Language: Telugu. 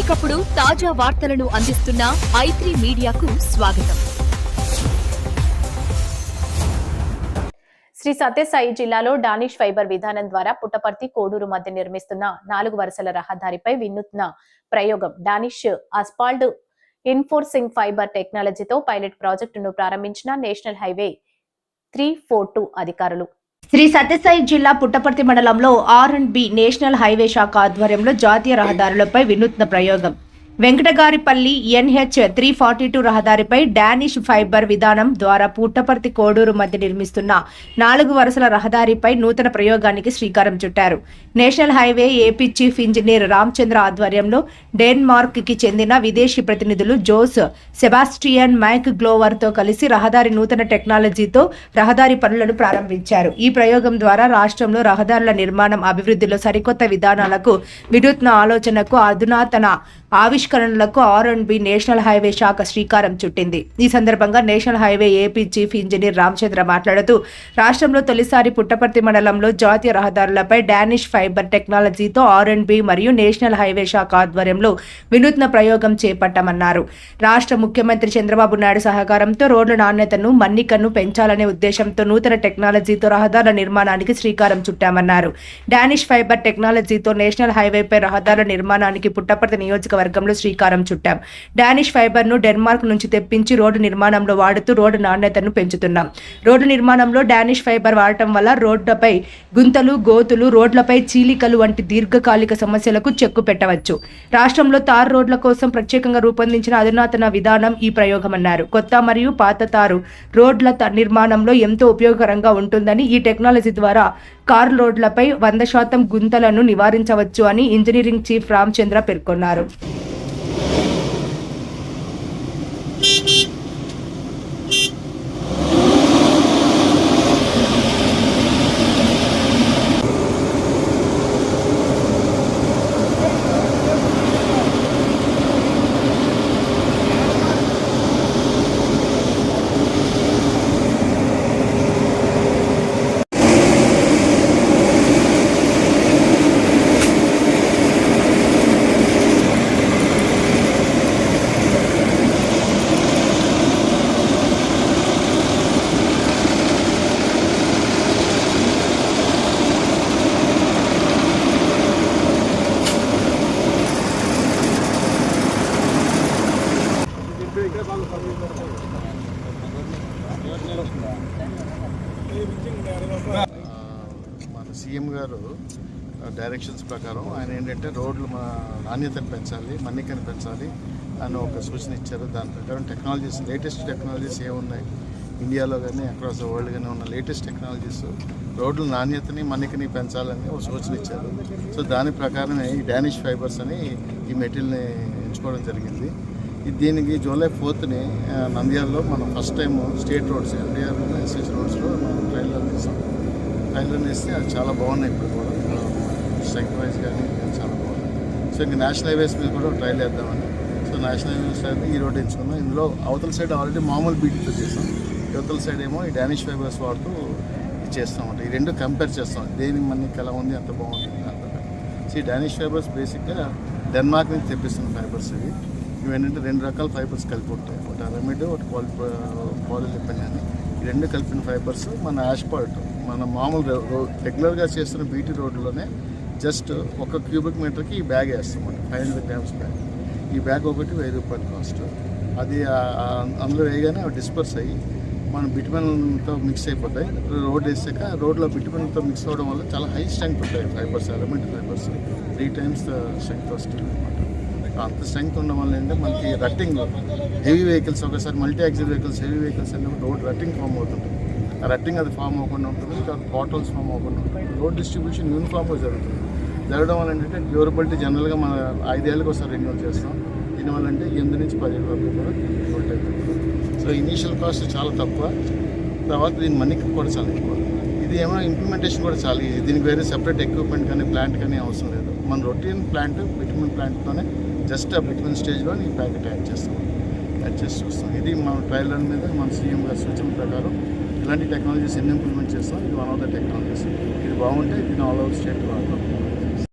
ఎప్పటికప్పుడు తాజా వార్తలను అందిస్తున్న ఐత్రీ మీడియాకు స్వాగతం. శ్రీ సత్యసాయి జిల్లాలో డానిష్ ఫైబర్ విధానం ద్వారా పుట్టపర్తి కోడూరు మధ్య నిర్మిస్తున్న నాలుగు వరుసల రహదారిపై వినూత్న ప్రయోగం. డానిష్ అస్పాల్డ్ ఇన్ఫోర్సింగ్ ఫైబర్ టెక్నాలజీతో పైలట్ ప్రాజెక్టును ప్రారంభించిన national highway three four two అధికారులు. శ్రీ సత్యసాయి జిల్లా పుట్టపర్తి మండలంలో R and B national highway శాఖ ఆధ్వర్యంలో జాతీయ రహదారులపై వినూత్న ప్రయోగం. Venkatagaripalli NH three forty two రహదారిపై డానిష్ ఫైబర్ విధానం ద్వారా పుట్టపర్తి కోడూరు మధ్య నిర్మిస్తున్న నాలుగు వరుసల రహదారిపై నూతన ప్రయోగానికి శ్రీకారం చుట్టారు. National highway AP chief engineer Ramachandra ఆధ్వర్యంలో డెన్మార్క్కి చెందిన విదేశీ ప్రతినిధులు జోస్ సెబాస్టియన్ మైక్ గ్లోవర్తో కలిసి రహదారి నూతన టెక్నాలజీతో రహదారి పనులను ప్రారంభించారు. ఈ ప్రయోగం ద్వారా రాష్ట్రంలో రహదారుల నిర్మాణం అభివృద్ధిలో సరికొత్త విధానాలకు వినూత్న ఆలోచనకు అధునాతన ఆవిష్కరణలకు R and B national highway శాఖ శ్రీకారం చుట్టింది. ఈ సందర్భంగా national highway AP chief engineer Ramachandra మాట్లాడుతూ రాష్ట్రంలో తొలిసారి పుట్టపర్తి మండలంలో జాతీయ రహదారులపై డానిష్ ఫైబర్ టెక్నాలజీతో ఆర్ అండ్ బి మరియు నేషనల్ హైవే శాఖ ఆధ్వర్యంలో వినూత్న ప్రయోగం చేపట్టామన్నారు. రాష్ట్ర ముఖ్యమంత్రి చంద్రబాబు నాయుడు సహకారంతో రోడ్ల నాణ్యతను మన్నికను పెంచాలనే ఉద్దేశంతో నూతన టెక్నాలజీతో రహదారుల నిర్మాణానికి శ్రీకారం చుట్టామన్నారు. డానిష్ ఫైబర్ టెక్నాలజీతో నేషనల్ హైవేపై రహదారుల నిర్మాణానికి పుట్టపర్తి నియోజకవర్గంలో శ్రీకారం చుట్టాం. డానిష్ ఫైబర్ను డెన్మార్క్ నుంచి తెప్పించి రోడ్డు నిర్మాణంలో వాడుతూ రోడ్డు నాణ్యతను పెంచుతున్నాం. రోడ్డు నిర్మాణంలో డానిష్ ఫైబర్ వాడటం వల్ల రోడ్లపై గుంతలు గోతులు రోడ్లపై చీలికలు వంటి దీర్ఘకాలిక సమస్యలకు చెక్కు పెట్టవచ్చు. రాష్ట్రంలో తారు రోడ్ల కోసం ప్రత్యేకంగా రూపొందించిన అధునాతన విధానం ఈ ప్రయోగమన్నారు. కొత్త మరియు పాత తారు రోడ్ల త- నిర్మాణంలో ఎంతో ఉపయోగకరంగా ఉంటుందని ఈ టెక్నాలజీ ద్వారా కారు రోడ్లపై వంద శాతం గుంతలను నివారించవచ్చు అని ఇంజనీరింగ్ చీఫ్ రామచంద్ర పేర్కొన్నారు. Thank you. సీఎం గారు డైరెక్షన్స్ ప్రకారం ఆయన ఏంటంటే రోడ్లు మా నాణ్యతను పెంచాలి మన్నికని పెంచాలి అని ఒక సూచన ఇచ్చారు. దాని ప్రకారం టెక్నాలజీస్ లేటెస్ట్ టెక్నాలజీస్ ఏమున్నాయి? ఇండియాలో కానీ అక్రాస్ ద వరల్డ్ కానీ ఉన్న లేటెస్ట్ టెక్నాలజీస్ రోడ్ల నాణ్యతని మన్నికని పెంచాలని ఒక సూచన ఇచ్చారు. సో దాని ప్రకారమే ఈ డానిష్ ఫైబర్స్ అని ఈ మెటీరియల్ని ఎంచుకోవడం జరిగింది. దీనికి జూలై ఫోర్త్ని నంద్యాలలో మనం first time state roads NTR SS రోడ్స్లో మనం ట్రైన్లో తీసాం. ట్రైన్లో వేస్తే అది చాలా బాగున్నాయి ఇప్పుడు కూడా. స్ట్రెంగ్త్ వైజ్ కానీ చాలా బాగున్నాయి సో ఇంకా నేషనల్ హైవేస్ మీద కూడా ట్రైల్ వేద్దామని సో నేషనల్ హైవేస్ అయితే ఈ రోడ్ ఎంచుకున్నాం ఇందులో అవతల సైడ్ ఆల్రెడీ మామూలు బీట్తో చేసాం. యువతల సైడ్ ఏమో ఈ డానిష్ ఫైబర్స్ వాడుతూ ఇది చేస్తామంట. ఈ రెండు కంపేర్ చేస్తాం. దేనికి మనకి ఎలా ఉంది ఎంత బాగుంది అంత. సో ఈ డానిష్ ఫైబర్స్ బేసిక్గా డెన్మార్క్ నుంచి తెప్పిస్తున్న ఫైబర్స్ ఇవి. ఇవి ఏంటంటే రెండు రకాల ఫైబర్స్ కలిపి ఉంటాయి. ఒకటి అరమిడ్ ఒకటి పాలి పాలిలిపన్ అని. ఈ రెండు కలిపిన ఫైబర్స్ మన యాష్పాల్ట్ మన మామూలు రోడ్ రెగ్యులర్గా చేస్తున్న బీటీ రోడ్లోనే జస్ట్ ఒక క్యూబిక్ మీటర్కి ఈ బ్యాగ్ వేస్తామండి ఫైవ్ హండ్రెడ్ గ్రామ్స్ బ్యాగ్ ఈ బ్యాగ్ ఒకటి వెయ్యి రూపాయలు కాస్ట్ అది అందులో వేయగానే అవి డిస్పర్స్ అయ్యి మన బిటుమెన్తో మిక్స్ అయిపోతాయి. రోడ్ వేసాక రోడ్లో బిటుమెన్తో మిక్స్ అవ్వడం వల్ల చాలా హై స్ట్రెంగ్త్ ఉంటాయి fibres element fibres three times strength వస్తుంది అనమాట అంత స్ట్రెంగ్త్ ఉండడం వల్ల ఏంటంటే మనకి రట్టింగ్ హెవీ వెహికల్స్ ఒకసారి multi axle vehicles heavy vehicles అనేవి రోడ్ రట్టింగ్ ఫామ్ అవుతుంటుంది ఆ రట్టింగ్ అది ఫామ్ అవ్వకుండా ఉంటుంది బాటల్స్ ఫామ్ అవ్వకుండా ఉంటుంది. రోడ్ డిస్ట్రిబ్యూషన్ యూనిఫామ్గా జరుగుతుంది. జరగడం వల్ల ఏంటంటే డ్యూరబిలిటీ జనరల్గా మన ఐదేళ్ళకి ఒకసారి రెన్యూల్ చేస్తాం. దీనివల్ల అంటే ఎనిమిది నుంచి పదిహేడు వరకు కూడా రోడ్ సో ఇనీషియల్ కాస్ట్ చాలా తక్కువ. తర్వాత దీని మనీకి కూడా చాలా ఎక్కువ. ఇది ఏమో ఇంప్లిమెంటేషన్ కూడా చాలా ఈజీ. దీనికి వేరే సెపరేట్ ఎక్విప్మెంట్ కానీ ప్లాంట్ కానీ అవసరం లేదు. మన రొటీన్ ప్లాంట్ విటమిన్ ప్లాంట్తోనే జస్ట్ ఆ బిట్మిన్ స్టేజ్లో ఈ ప్యాకెట్ యాడ్ చేస్తాం. యాడ్ చేసి చూస్తాం. ఇది మన ట్రయల్ రన్ మీద మన సీఎం గారి సూచన ప్రకారం ఇలాంటి టెక్నాలజీస్ ఎన్ని ఇంప్లిమెంట్ చేస్తాం? ఇది వన్ ఆఫ్ ద టెక్నాలజీస్ ఇది బాగుంటే దీని ఆల్ ఓవర్ స్టేట్ వాడతాం